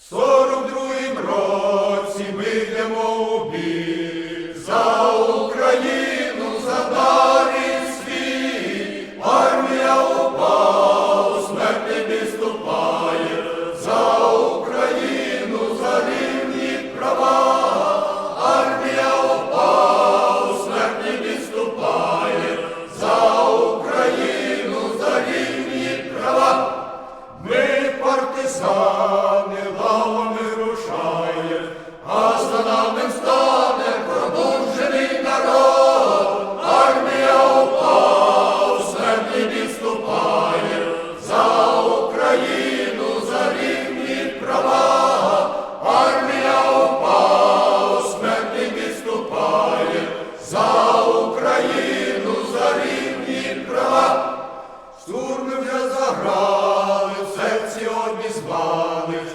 Сорок другим році ми йдемо у бій. За Україну, за дарий світ, армія упала, смерть не відступає, за Україну, за рівні права, армія упала, смерть не відступає, за Україну, за рівні права. Ми партизани лавами рушає, а за нами стане пробуджений народ, армія упав, відступає, за Україну, за рівні права, армія упав, смерть відступає, за Україну, за рівні права. Штурми вже заграли, в серці обізвались,